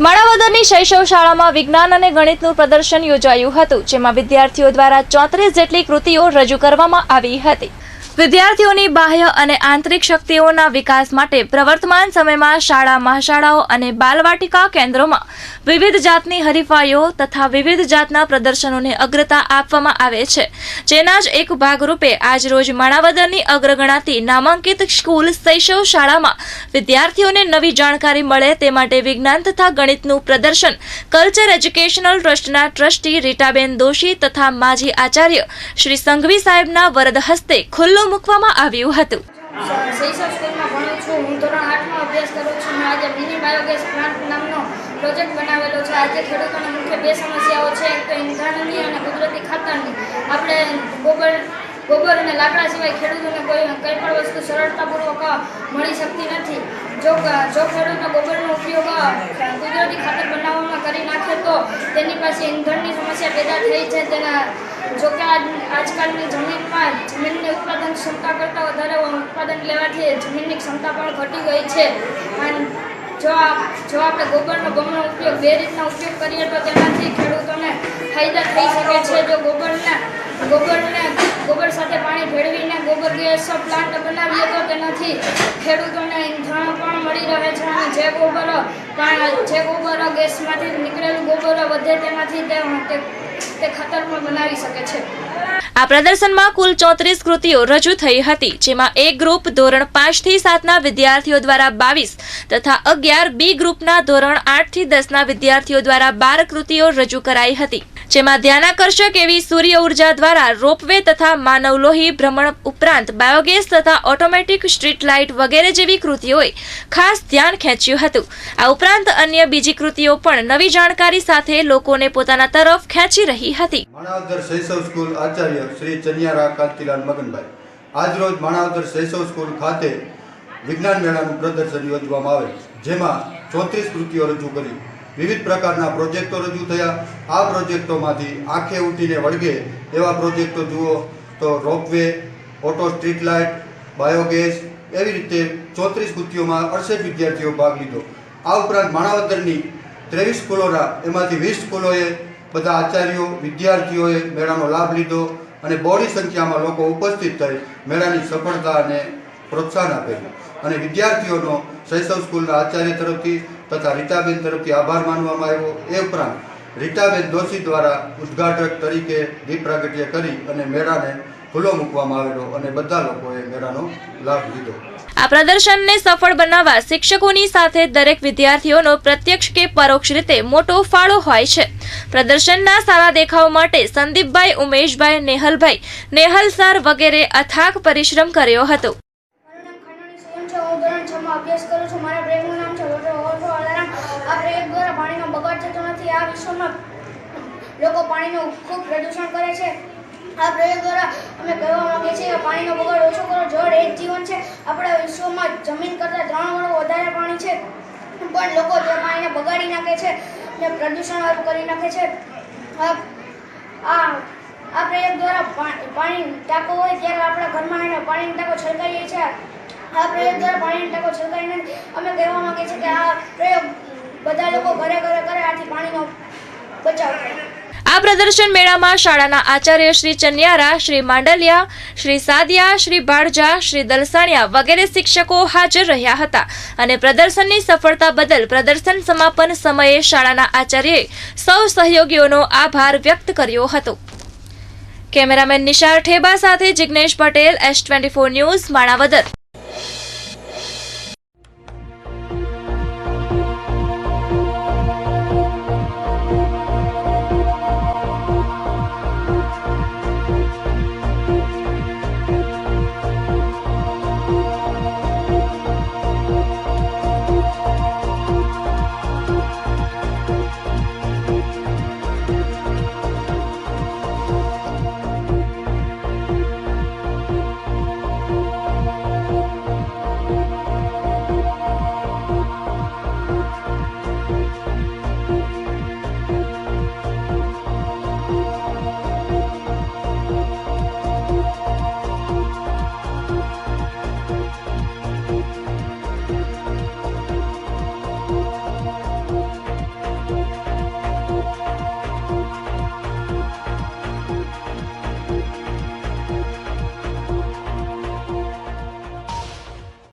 માણાવદરની શૈશવ શાળામાં વિજ્ઞાન અને ગણિતનું પ્રદર્શન યોજાયું હતું, જેમાં વિદ્યાર્થીઓ દ્વારા ચોત્રીસ જેટલી કૃતિઓ રજૂ કરવામાં આવી હતી. વિદ્યાર્થીઓની બાહ્ય અને આંતરિક શક્તિઓના વિકાસ માટે પ્રવર્તમાન સમયમાં શાળા મહાશાળાઓ અને બાલવાટિકા કેન્દ્રોમાં વિવિધ જાતની હરીફાઈઓ તથા વિવિધ જાતના પ્રદર્શનોને અગ્રતા આપવામાં આવે છે. જેના જ એક ભાગરૂપે આજરોજ માણાવદરની અગ્રગણાતી નામાંકિત સ્કૂલ શૈશવ શાળામાં વિદ્યાર્થીઓને નવી જાણકારી મળે તે માટે વિજ્ઞાન તથા ગણિતનું પ્રદર્શન કલ્ચર એજ્યુકેશનલ ટ્રસ્ટના ટ્રસ્ટી રીટાબેન દોશી તથા માજી આચાર્ય શ્રી સંઘવી સાહેબના વરદ હસ્તે ખુલ્લું મૂકવામાં આવ્યું હતું. હું ધોરણ આઠમાં અભ્યાસ કરું છું આજે મિની બાયોગેસ પ્લાન્ટ નામનો પ્રોજેક્ટ બનાવેલો છે. આજે ખેડૂતોને મુખ્ય બે સમસ્યાઓ છે. તો ઈંધણની અને કુદરતી ખાતરની. આપણે ગોબર ગોબર અને લાકડા સિવાય ખેડૂતોને કોઈ કંઈ પણ વસ્તુ સરળતાપૂર્વક મળી શકતી નથી. જો જો ખેડૂતો ગોબરનો ઉપયોગ કુદરતી ખાતર બનાવવામાં કરી નાખે તો તેની પાસે ઇંધણની સમસ્યા પેદા થઈ છે. તેના જોકે આજકાલની જમીનમાં જમીનની ઉત્પાદન ક્ષમતા કરતાં વધારે ઉત્પાદન લેવાથી જમીનની ક્ષમતા પણ ઘટી ગઈ છે. અને જો જો આપણે ગોબરનો બમણો ઉપયોગ બે રીતના ઉપયોગ કરીએ તો તેનાથી ખેડૂતોને ફાયદા થઈ શકે છે. જો ગોબરને ગોબરને ગોબર સાથે પાણી ભેળવીને ગોબર ગેસ પ્લાન્ટ બનાવીએ તો તેનાથી ખેડૂતોને ઈંધણ પણ મળી રહે છે અને જે ગોબર જે ગોબર ગેસમાંથી નીકળેલું ગોબર વધે તેનાથી તે- તે ખાતર પણ બનાવી શકે છે. આ પ્રદર્શનમાં કુલ ચોત્રીસ કૃતિઓ રજૂ થઈ હતી, જેમાં એ ગ્રુપ ધોરણ પાંચથી સાતના વિદ્યાર્થીઓ દ્વારા બાવીસ તથા અગિયાર બી ગ્રુપના ધોરણ આઠથી દસના વિદ્યાર્થીઓ દ્વારા બાર કૃતિઓ રજૂ કરાઈ હતી. જેમાં ધ્યાનાકર્ષક એવી સૂર્ય ઊર્જા દ્વારા રોપવે તથા માનવ લોહી ભ્રમણ ઉપરાંત બાયોગેસ તથા ઓટોમેટિક સ્ટ્રીટ લાઇટ વગેરે જેવી કૃતિઓએ ખાસ ધ્યાન ખેંચ્યું હતું. આ ઉપરાંત અન્ય બીજી કૃતિઓ પણ નવી જાણકારી સાથે લોકોને પોતાના તરફ ખેંચી રહી હતી. માણાવદર શૈશવ સ્કૂલ આચાર્ય શ્રી ચનિયારા કાંતિલાલ મગનભાઈ. આજરોજ માણાવદર શૈશવ સ્કૂલ ખાતે વિજ્ઞાન મેળાનું પ્રદર્શન યોજવામાં આવે જેમાં ચોત્રીસ કૃતિઓ રજૂ કરી. વિવિધ પ્રકારના પ્રોજેક્ટો રજૂ થયા. આ પ્રોજેક્ટોમાંથી આંખે ઉઠીને વળગે એવા પ્રોજેક્ટો જુઓ તો ropeway, auto street light, biogas, એવી રીતે ચોત્રીસ કૃતિઓમાં અડસઠ વિદ્યાર્થીઓ ભાગ લીધો. આ ઉપરાંત માણાવદરની ત્રેવીસ સ્કૂલોના એમાંથી વીસ સ્કૂલોએ બધા આચાર્યો, વિદ્યાર્થીઓએ મેળાનો લાભ લીધો અને બહોળી સંખ્યામાં લોકો ઉપસ્થિત થઈ મેળાની સફળતા અને પ્રોત્સાહન આપેલું અને વિદ્યાર્થીઓનો શૈશવ સ્કૂલના આચાર્ય તરફથી તથા રીતાબેન તરફથી આભાર માનવામાં આવ્યો. એ ઉપરાંત રીતાબેન દોશી દ્વારા ઉદ્ઘાટક તરીકે દીપ પ્રાગટ્ય કરી અને મેળાને ખુલ્લો મૂકવામાં આવેલો અને બધા લોકોએ મેળાનો લાભ લીધો. આ પ્રદર્શનને સફળ બનાવવા શિક્ષકોની સાથે દરેક વિદ્યાર્થીઓનો પ્રત્યક્ષ કે પરોક્ષ રીતે મોટો ફાળો હોય છે. પ્રદર્શનના સારા દેખાવ માટે સંદીપભાઈ, ઉમેશભાઈ, નેહલભાઈ, નેહલ સર વગેરે અથાગ પરિશ્રમ કર્યો હતો મારું નામ ખાનોની સોન છે હું ધોરણ છમાં અભ્યાસ કરું છું મારા પ્રયોગનું નામ છે વોટર ઓવરફ્લો અલાર્મ આ પ્રયોગ દ્વારા પાણીનો બગાડ આ વિશ્વમાં લોકો પાણીનું ખૂબ પ્રદૂષણ કરે છે. આ પ્રયોગ દ્વારા અમે કહેવા માંગીએ છીએ પાણીનો બગાડ ઓછો કરો. જળ એ જ જીવન છે. આપણા વિશ્વમાં જમીન કરતાં ત્રણ ગણું વધારે પાણી છે. પણ લોકો તે પાણીને બગાડી નાખે છે ને પ્રદૂષણવાળું કરી નાખે છે, આ આ પ્રયોગ દ્વારા પાણી ટાંકો હોય ત્યારે આપણા ઘરમાં એને પાણીની ટાંકો છલકાઈએ છીએ. આ પ્રયોગ દ્વારા પાણીની ટાંકો છલકાઈને અમે કહેવા માંગીએ છીએ કે આ પ્રયોગ બધા લોકો ઘરે ઘરે કરે, આથી પાણીનો બચાવ. આ પ્રદર્શન મેળામાં શાળાના આચાર્ય શ્રી ચન્યારા, શ્રી માંડલિયા, શ્રી સાદિયા, શ્રી ભાડજા, શ્રી દલસાણિયા વગેરે શિક્ષકો હાજર રહ્યા હતા. અને પ્રદર્શનની સફળતા બદલ પ્રદર્શન સમાપન સમયે શાળાના આચાર્યએ સૌ સહયોગીઓનો આભાર વ્યક્ત કર્યો હતો. કેમેરામેન નિશાર ઠેબા સાથે Jignesh Patel, S twenty news, Manavadar.